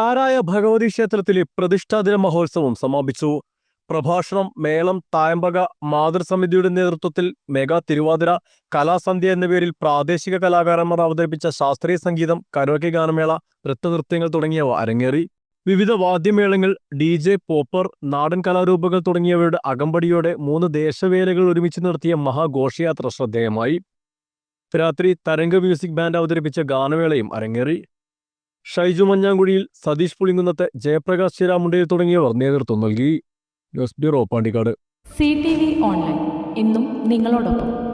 കാരായ ഭഗവതി ക്ഷേത്രത്തിലെ പ്രതിഷ്ഠാദിന മഹോത്സവം സമാപിച്ചു. പ്രഭാഷണം മേളം തായമ്പക മാതൃസമിതിയുടെ നേതൃത്വത്തിൽ മെഗാ തിരുവാതിര കലാസന്ധ്യ എന്ന പേരിൽ പ്രാദേശിക കലാകാരന്മാർ അവതരിപ്പിച്ച ശാസ്ത്രീയ സംഗീതം കരോക്കെ ഗാനമേള നൃത്തനൃത്യങ്ങൾ തുടങ്ങിയവ അരങ്ങേറി. വിവിധ വാദ്യമേളങ്ങൾ ഡി ജെ പോപ്പർ നാടൻ കലാരൂപങ്ങൾ തുടങ്ങിയവയുടെ അകമ്പടിയോടെ മൂന്ന് ദേശവേലകൾ ഒരുമിച്ച് നടത്തിയ മഹാഘോഷയാത്ര ശ്രദ്ധേയമായി. രാത്രി തരംഗ മ്യൂസിക് ബാൻഡ് അവതരിപ്പിച്ച ഗാനമേളയും അരങ്ങേറി. ഷൈജു മഞ്ഞാങ്കുഴിയിൽ സതീഷ് പുളിങ്കുന്നത്തെ ജയപ്രകാശ് ശ്രീരാമുണ്ടയിൽ തുടങ്ങിയവർ നേതൃത്വം നൽകി. News bureau Pandikkad. C T V online. ഇന്നും നിങ്ങളോടൊപ്പം.